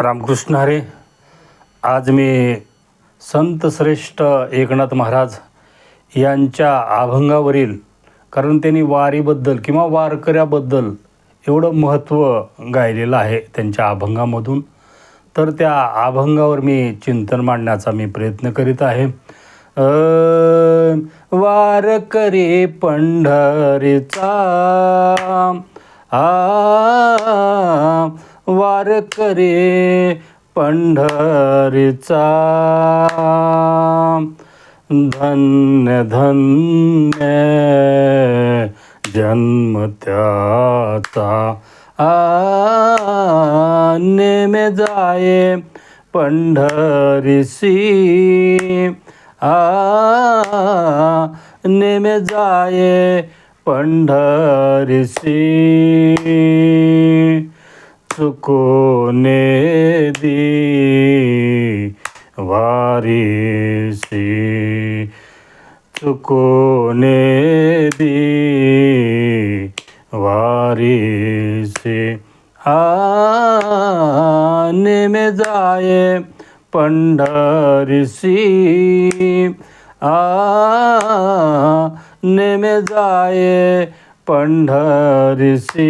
रामकृष्ण हरे. आज मी संत श्रेष्ठ एकनाथ महाराज यांच्या अभंगावरील कारण त्यांनी वारीबद्दल किंवा वारकऱ्याबद्दल एवढं महत्त्व गायलेलं आहे त्यांच्या अभंगामधून. तर त्या अभंगावर मी चिंतन मांडण्याचा मी प्रयत्न करीत आहे. वारकरी पंढरीचा आ वारकरी पंढरीचा. धन्य धन्य जन्म त्याचा. आ नेमे जाये पंढरीसी. आ नेमे जाये पंढरीसी. चुकोने दी वारीसी चुकोने दी वारीसी आने में जाए पंढरीसी आने में जाए पंढरीसी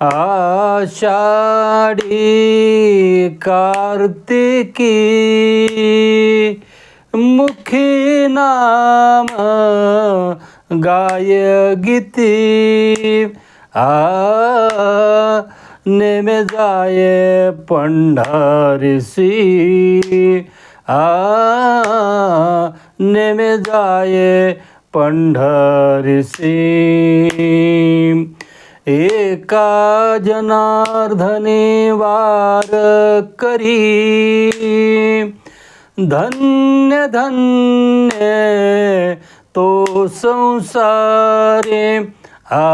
आषाढी कार्तिकी मुखी नाम गाय गीती आ नेमे जाये पंढरीसी आ नेमे जाये पंढरीसी एका जनार्दने वार करी। धन्य धन्य तो संसारे। आ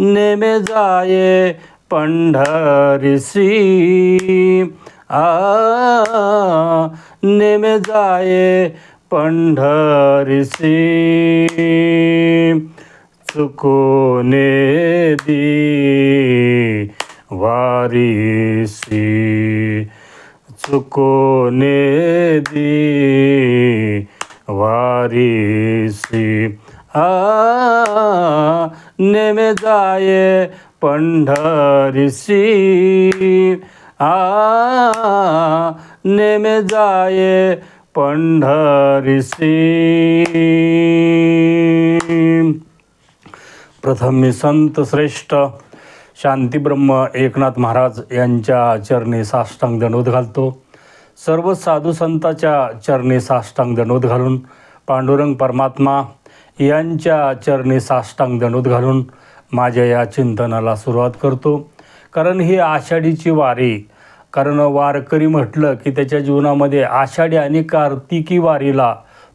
नेमे जाये पंढरीसी आ नेमे जाये पंढरीसी सुकोने दी वारीसी। चुकोने दी वारीसी। आ नेमे जाये पंढरीसी। आ नेमे जाये पंढरीसी। प्रथम मी संत श्रेष्ठ शांतीब्रह्म एकनाथ महाराज यांच्या चरणी साष्टांग दणोद घालतो. सर्व साधू संताच्या चरणी साष्टांग दणोद घालून पांडुरंग परमात्मा यांच्या चरणी साष्टांग दणोद घालून माझ्या या चिंतनाला सुरुवात करतो. कारण ही आषाढीची वारी कारण वारकरी म्हटलं की त्याच्या जीवनामध्ये आषाढी आणि कार्तिकी वारीला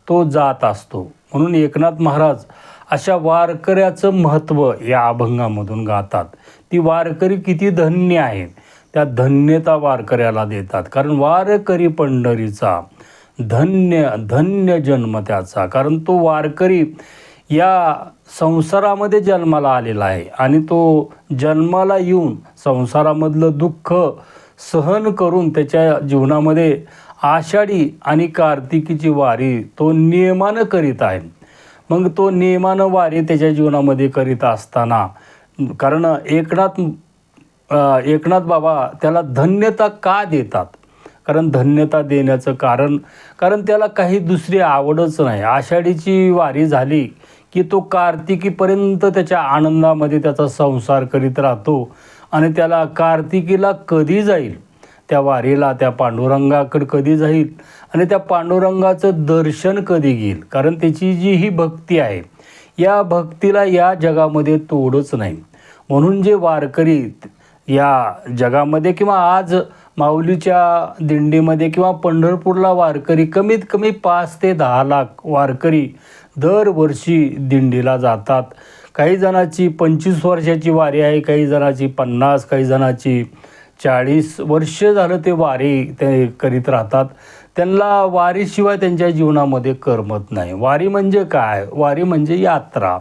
तो जात असतो. म्हणून एकनाथ महाराज अशा वारकऱ्याचं महत्त्व या अभंगामधून गातात. ती वारकरी किती धन्य आहेत? त्या धन्यता वारकऱ्याला देतात. कारण वारकरी पंढरीचा धन्य धन्य जन्म त्याचा. कारण तो वारकरी या संसारामध्ये जन्माला आलेला आहे आणि तो जन्माला येऊन संसारामधलं दुःख सहन करून त्याच्या जीवनामध्ये आषाढी आणि कार्तिकीची वारी तो नियमानं करीत आहे. मग तो नियमानं वारी त्याच्या जीवनामध्ये करीत असताना. कारण एकनाथ एकनाथ बाबा त्याला धन्यता का देतात? कारण धन्यता देण्याचं कारण कारण त्याला काही दुसरी आवडच नाही. आषाढीची वारी झाली की तो कार्तिकीपर्यंत त्याच्या आनंदामध्ये त्याचा संसार करीत राहतो आणि त्याला कार्तिकीला कधी जाईल? त्या वारीला त्या पांडुरंगाकडे कधी जाईल आणि त्या पांडुरंगाचं दर्शन कधी घेईल? कारण त्याची जी ही भक्ती आहे या भक्तीला या जगामध्ये तोडच नाही. म्हणून जे वारकरी या जगामध्ये किंवा आज माऊलीच्या दिंडीमध्ये किंवा पंढरपूरला वारकरी कमीत कमी पाच ते दहा लाख वारकरी दरवर्षी दिंडीला जातात. काही जणाची पंचवीस वर्षाची वारी आहे काही जणाची पन्नास काही जणाची चाळीस वर्ष झालं ते वारी ते करीत राहतात. त्यांना वारीशिवाय त्यांच्या जीवनामध्ये करमत नाही. वारी म्हणजे काय? वारी म्हणजे यात्रा.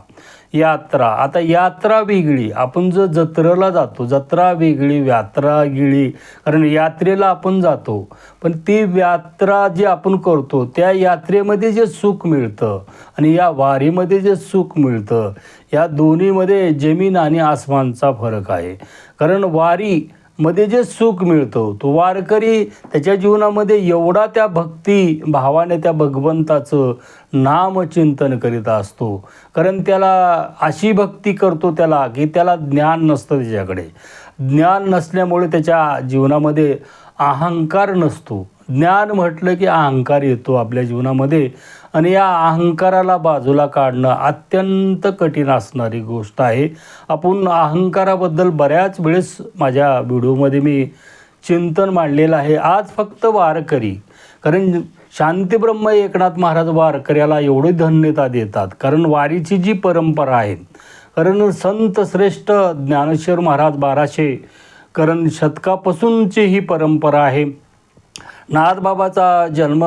यात्रा. आता यात्रा वेगळी. आपण जर जत्रेला जातो जत्रा वेगळी यात्रा गिळी कारण यात्रेला आपण जातो. पण ती यात्रा जी आपण करतो त्या यात्रेमध्ये जे सुख मिळतं आणि या वारीमध्ये जे सुख मिळतं या दोन्हीमध्ये जमीन आणि आसमानचा फरक आहे. कारण वारी मध्ये जे सुख मिळतं तो वारकरी त्याच्या जीवनामध्ये एवढा त्या भक्ती भावाने त्या भगवंताचं नामचिंतन करीत असतो. कारण त्याला अशी भक्ती करतो त्याला की त्याला ज्ञान नसतं त्याच्याकडे. ज्ञान नसल्यामुळे त्याच्या जीवनामध्ये अहंकार नसतो. ज्ञान म्हटलं की अहंकार येतो आपल्या जीवनामध्ये. आणि या अहंकाराला बाजूला काढणं अत्यंत कठीण असणारी गोष्ट आहे. आपण अहंकाराबद्दल बऱ्याच वेळेस माझ्या व्हिडिओमध्ये मी चिंतन मांडलेलं आहे. आज फक्त वारकरी. कारण शांतीब्रह्म एकनाथ महाराज वारकऱ्याला एवढी धन्यता देतात. कारण वारीची जी परंपरा आहे कारण संत श्रेष्ठ ज्ञानेश्वर महाराज बाराशे कारण शतकापासूनची ही परंपरा आहे. नाथबाबाचा जन्म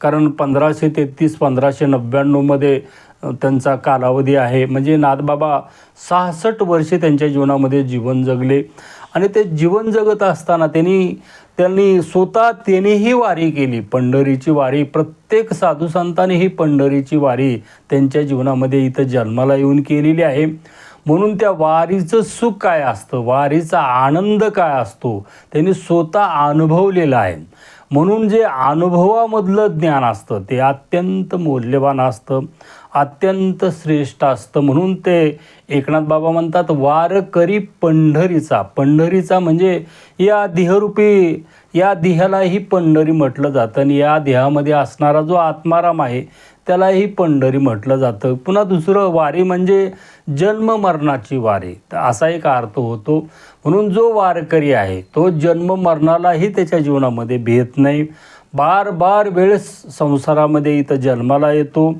कारण पंधराशे तेहतीस पंधराशे नव्याण्णवमध्ये त्यांचा कालावधी आहे. म्हणजे नाथबाबा सहासष्ट वर्षे त्यांच्या जीवनामध्ये जीवन जगले. आणि ते जीवन जगत असताना त्यांनी त्यांनी स्वतः त्यांनीही वारी केली. पंढरीची वारी प्रत्येक साधू संतांनी ही पंढरीची वारी त्यांच्या जीवनामध्ये इथं जन्माला येऊन केलेली आहे. म्हणून त्या वारीचं सुख काय असतं? वारीचा आनंद काय असतो? त्यांनी स्वतः अनुभवलेला आहे. म्हणून जे अनुभवामधलं ज्ञान असतं ते अत्यंत मौल्यवान असतं अत्यंत श्रेष्ठ असतं. म्हणून ते एकनाथ बाबा म्हणतात वार करी पंढरीचा. पंढरीचा म्हणजे या देहरूपी या देहालाही पंढरी म्हटलं जातं. आणि या देहामध्ये असणारा जो आत्माराम आहे त्यालाही पंढरी म्हटलं जातं. पुन्हा दुसरं वारी म्हणजे जन्म मरणाची वारी. तर असा एक अर्थ होतो. म्हणून जो वारकरी आहे तो जन्म मरणालाही त्याच्या जीवनामध्ये भेट नाही. बार बार वेळेस संसारामध्ये इथं जन्माला येतो.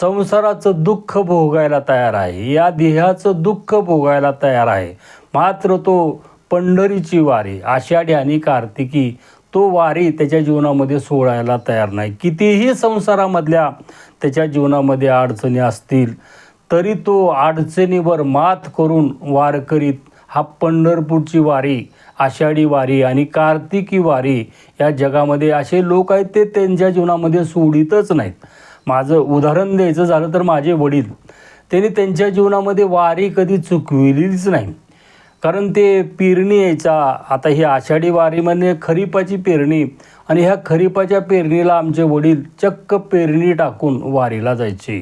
संसाराचं दुःख भोगायला तयार आहे. या देहाचं दुःख भोगायला तयार आहे. मात्र तो पंढरीची वारी आषाढी आणि कार्तिकी तो वारी त्याच्या जीवनामध्ये सोडायला तयार नाही. कितीही संसारामधल्या त्याच्या जीवनामध्ये अडचणी असतील तरी तो अडचणीवर मात करून वार करीत हा पंढरपूरची वारी आषाढी वारी आणि कार्तिकी वारी या जगामध्ये असे लोक आहेत ते त्यांच्या जीवनामध्ये सोडितच नाहीत. माझं उदाहरण द्यायचं झालं तर माझे वडील त्यांनी त्यांच्या जीवनामध्ये वारी कधी चुकविलीच नाही. कारण ते पेरणी यायचा. आता ही आषाढी वारीमध्ये खरीपाची पेरणी आणि ह्या खरीपाच्या पेरणीला आमचे वडील चक्क पेरणी टाकून वारीला जायचे.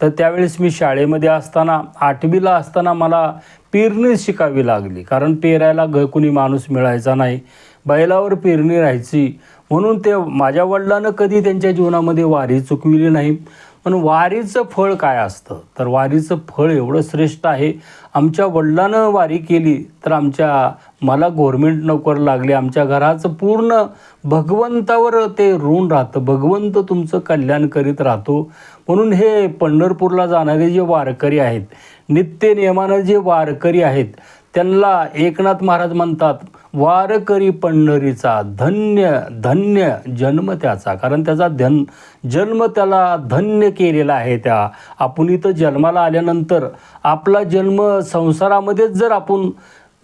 तर त्यावेळेस मी शाळेमध्ये असताना आठवीला असताना मला पेरणी शिकावी लागली. कारण पेरायला घ कुणी माणूस मिळायचा नाही. बैलावर पेरणी राहायची. म्हणून ते माझ्या वडिलांनं कधी त्यांच्या जीवनामध्ये वारी चुकविली नाही. पण वारीचं फळ काय असतं? तर वारीचं फळ एवढं श्रेष्ठ आहे. आमच्या वडिलानं वारी केली तर आमच्या मला गव्हर्मेंट नोकर लागले आमच्या घराचं पूर्ण भगवंतावर ते ऋण राहतं. भगवंत तुमचं कल्याण करीत राहतो. म्हणून हे पंढरपूरला जाणारे जे वारकरी आहेत नित्य नियमानं जे वारकरी आहेत त्यांना एकनाथ महाराज म्हणतात वारकरी पंढरीचा धन्य धन्य जन्म त्याचा. कारण त्याचा धन जन्म त्याला धन्य केलेला आहे त्या. आपण इथं जन्माला आल्यानंतर आपला जन्म संसारामध्येच जर आपण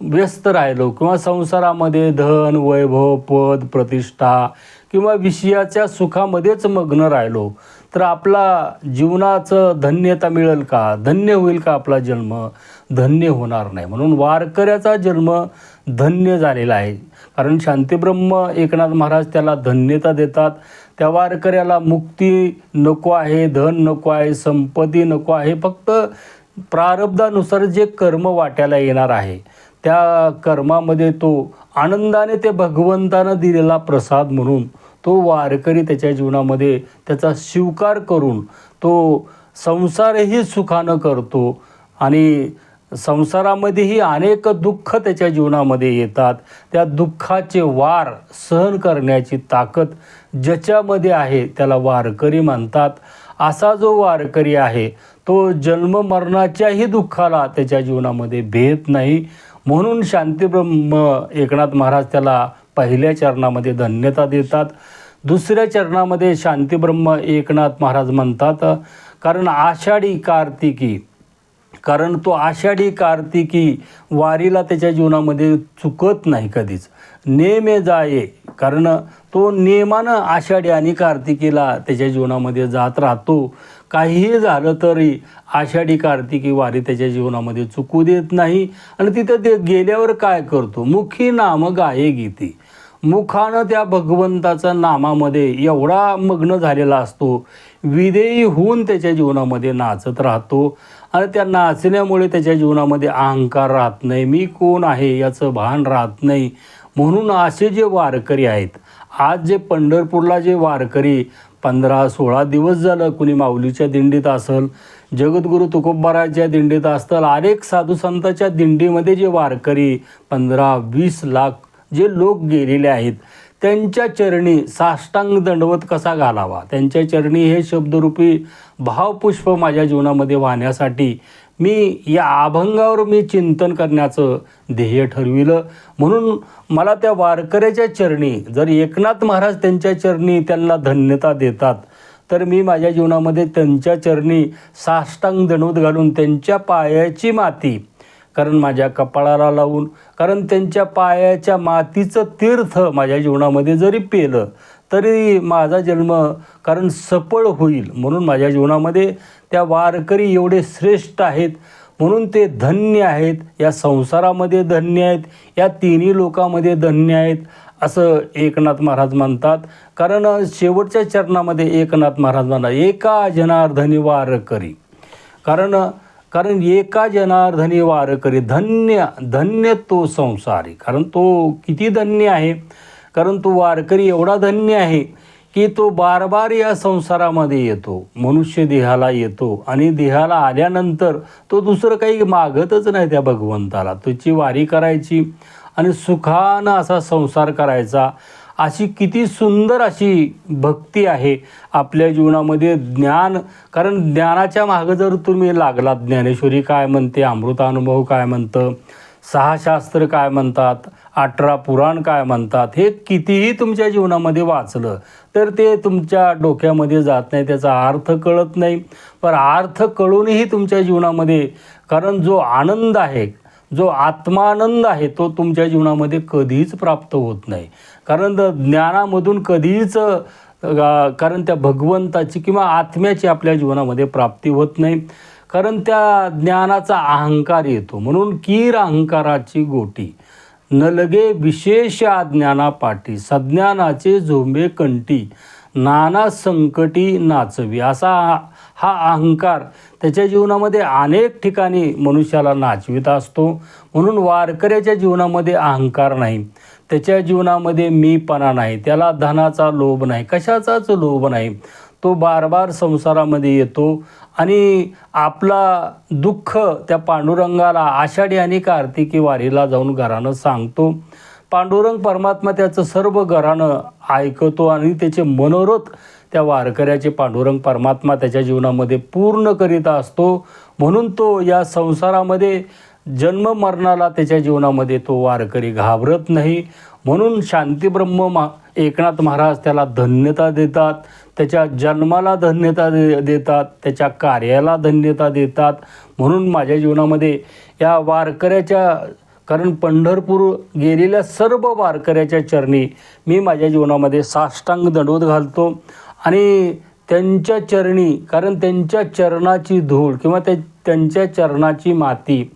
व्यस्त राहिलो किंवा संसारामध्ये धन वैभव पद प्रतिष्ठा किंवा विषयाच्या सुखामध्येच मग्न राहिलो तर आपला जीवनाचं धन्यता मिळेल का? धन्य होईल का आपला जन्म? धन्य होणार नाही. म्हणून वारकऱ्याचा जन्म धन्य झालेला आहे. कारण शांतीब्रह्म एकनाथ महाराज त्याला धन्यता देतात. त्या वारकऱ्याला मुक्ती नको आहे धन नको आहे संपत्ती नको आहे. फक्त प्रारब्धानुसार जे कर्म वाट्याला येणार आहे त्या कर्मामध्ये तो आनंदाने ते भगवंतानं दिलेला प्रसाद म्हणून तो वारकरी त्याच्या जीवनामध्ये त्याचा स्वीकार करून तो संसारही सुखानं करतो आणि संसारामध्येही अनेक दुःख त्याच्या जीवनामध्ये येतात. त्या दुःखाचे वार सहन करण्याची ताकद ज्याच्यामध्ये आहे त्याला वारकरी म्हणतात. असा जो वारकरी आहे तो जन्म मरणाच्याही दुःखाला त्याच्या जीवनामध्ये भेद नाही. म्हणून शांतीब्रह्म एकनाथ महाराज त्याला पहिल्या चरणामध्ये धन्यता देतात. दुसऱ्या चरणामध्ये शांतीब्रह्म एकनाथ महाराज म्हणतात कारण आषाढी कार्तिकी कारण तो आषाढी कार्तिकी वारीला त्याच्या जीवनामध्ये चुकत नाही कधीच. नेमे जाये कारण तो नेमानं आषाढी आणि कार्तिकीला त्याच्या जीवनामध्ये जात राहतो. काहीही झालं तरी आषाढी कार्तिकी वारी त्याच्या जीवनामध्ये चुकू देत नाही. आणि तिथं ते गेल्यावर काय करतो? मुखी नाम गाये गीती. मुखानं त्या भगवंताचा नामामध्ये एवढा मग्न झालेला असतो. विदेयी होऊन त्याच्या जीवनामध्ये नाचत राहतो. आणि त्या नाचण्यामुळे त्याच्या जीवनामध्ये अहंकार राहत नाही. मी कोण आहे याचं भान राहत नाही. म्हणून असे जे वारकरी आहेत आज जे पंढरपूरला जे वारकरी पंधरा सोळा दिवस झालं कुणी माऊलीच्या दिंडीत असेल जगद्गुरू तुकोबाराच्या दिंडीत असतील अनेक साधू संतांच्या दिंडीमध्ये जे वारकरी पंधरा वीस लाख जे लोक गेलेले आहेत त्यांच्या चरणी साष्टांग दंडवत कसा घालावा? त्यांच्या चरणी हे शब्दरूपी भावपुष्प माझ्या जीवनामध्ये वाहण्यासाठी मी या अभंगावर मी चिंतन करण्याचं ध्येय ठरविलं. म्हणून मला त्या वारकऱ्याच्या चरणी जर एकनाथ महाराज त्यांच्या चरणी त्यांना धन्यता देतात तर मी माझ्या जीवनामध्ये त्यांच्या चरणी साष्टांग दंडवत घालून त्यांच्या पायाची माती कारण माझ्या कपाळाला लावून कारण त्यांच्या पायाच्या मातीचं तीर्थ माझ्या जीवनामध्ये जरी पेलं तरी माझा जन्म कारण सफळ होईल. म्हणून माझ्या जीवनामध्ये त्या वारकरी एवढे श्रेष्ठ आहेत म्हणून ते धन्य आहेत. या संसारामध्ये धन्य आहेत या तिन्ही लोकांमध्ये धन्य आहेत असं एकनाथ महाराज म्हणतात. कारण शेवटच्या चरणामध्ये एकनाथ महाराज म्हणतात एका जनार्धनी वारकरी. कारण कारण एका जनार्धनी वारकरी धन्य धन्य तो संसारी. कारण तो किती धन्य आहे? कारण तो वारकरी एवढा धन्य आहे की तो बार बार या संसारामध्ये येतो. मनुष्य देहाला येतो आणि देहाला आल्यानंतर तो दुसरं काही मागतच नाही त्या भगवंताला. त्याची वारी करायची आणि सुखानं असा संसार करायचा. अशी किती सुंदर अशी भक्ती आहे आपल्या जीवनामध्ये ज्ञान. कारण ज्ञानाच्या मागं जर तुम्ही लागलात ज्ञानेश्वरी काय म्हणते अमृतानुभव काय म्हणतं सहा शास्त्र काय म्हणतात अठरा पुराण काय म्हणतात हे कितीही तुमच्या जीवनामध्ये वाचलं तर ते तुमच्या डोक्यामध्ये जात नाही त्याचा अर्थ कळत नाही. पण अर्थ कळूनही तुमच्या जीवनामध्ये कारण जो आनंद आहे जो आत्मानंद आहे तो तुमच्या जीवनामध्ये कधीच प्राप्त होत नाही. कारण द- ज्ञानामधून कधीच कारण त्या भगवंताची किंवा आत्म्याची आपल्या जीवनामध्ये प्राप्ती होत नाही. कारण त्या ज्ञानाचा अहंकार येतो. म्हणून कीर अहंकाराची गोटी न लगे विशेष ज्ञानापाठी सज्ञानाचे झोंबे कंटी नाना संकटी नाचवी असा हा- अहंकार त्याच्या जीवनामध्ये अनेक ठिकाणी मनुष्याला नाचवित असतो. म्हणून वारकऱ्याच्या जीवनामध्ये अहंकार नाही. त्याच्या जीवनामध्ये मीपणा नाही. त्याला धनाचा लोभ नाही. कशाचाच लोभ नाही. तो बार बार संसारामध्ये येतो आणि आपला दुःख त्या पांडुरंगाला आषाढी आणि कार्तिकी वारीला जाऊन घरानं सांगतो. पांडुरंग परमात्मा त्याचं सर्व घरानं ऐकतो आणि त्याचे मनोरथ त्या वारकऱ्याचे पांडुरंग परमात्मा त्याच्या जीवनामध्ये पूर्ण करीत असतो. म्हणून तो या संसारामध्ये जन्म मरणाला त्याच्या जीवनामध्ये तो वारकरी घाबरत नाही. म्हणून शांतीब्रह्म मा एकनाथ महाराज त्याला धन्यता देतात. त्याच्या जन्माला धन्यता दे देतात. त्याच्या कार्याला धन्यता देतात. म्हणून माझ्या जीवनामध्ये या वारकऱ्याच्या कारण पंढरपूर गेलेल्या सर्व वारकऱ्याच्या चरणी मी माझ्या जीवनामध्ये साष्टांग दंडवत घालतो. आणि त्यांच्या चरणी कारण त्यांच्या चरणाची धूळ किंवा त्या त्यांच्या चरणाची माती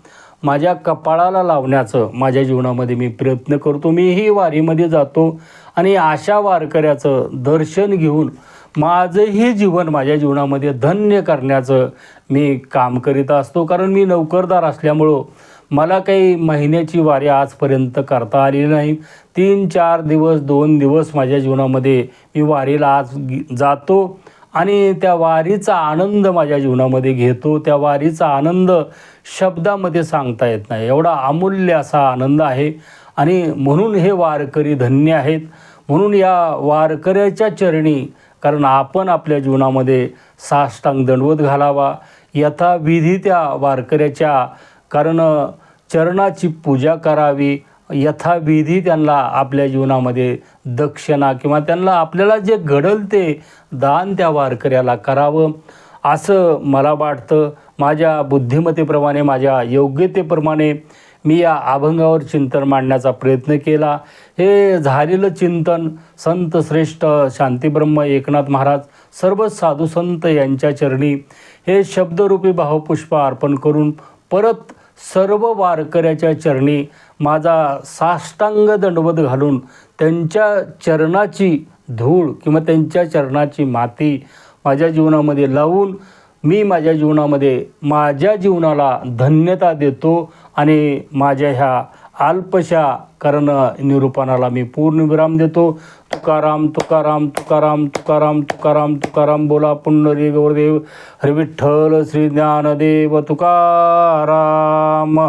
माझ्या कपाळाला लावण्याचं माझ्या जीवनामध्ये मी प्रयत्न करतो. मीही वारीमध्ये जातो आणि अशा वारकऱ्याचं दर्शन घेऊन माझंही जीवन माझ्या जीवनामध्ये धन्य करण्याचं मी काम करीत असतो. कारण मी नोकरदार असल्यामुळं मला काही महिन्याची वारी आजपर्यंत करता आलेली नाही. तीन चार दिवस दोन दिवस माझ्या जीवनामध्ये मी वारीला आज गी- जातो आणि त्या वारीचा आनंद माझ्या जीवनामध्ये घेतो. त्या वारीचा आनंद शब्दामध्ये सांगता येत नाही. एवढा अमूल्य असा आनंद आहे. आणि म्हणून हे वारकरी धन्य आहेत. म्हणून या वारकऱ्याच्या चरणी कारण आपण आपल्या जीवनामध्ये साष्टांग दंडवत घालावा. यथाविधी त्या वारकऱ्याच्या कारण चरणाची पूजा करावी यथाविधी त्यांना आपल्या जीवनामध्ये दक्षिणा किंवा त्यांना आपल्याला जे घडल ते दान त्या वारकऱ्याला करावं. असं मला वाटतं. माझ्या बुद्धिमत्तेप्रमाणे माझ्या योग्यतेप्रमाणे मी या अभंगावर चिंतन मांडण्याचा प्रयत्न केला. हे झालेलं चिंतन संत श्रेष्ठ शांतीब्रह्म एकनाथ महाराज सर्व साधू संत यांच्या चरणी हे शब्दरूपी भावपुष्प अर्पण करून परत सर्व वारकऱ्याच्या चरणी माझा साष्टांग दंडवत घालून त्यांच्या चरणाची धूळ किंवा त्यांच्या चरणाची माती माझ्या जीवनामध्ये लावून मी माझ्या जीवनामध्ये माझ्या जीवनाला धन्यता देतो आणि माझ्या ह्या अल्पशा करणं निरूपणाला मी पूर्णविराम देतो. तुकाराम तुकाराम तुकाराम तुकाराम तुकाराम तुकाराम बोला पुंडरी गौरदेव हरिविठ्ठल श्री ज्ञानदेव तुकाराम.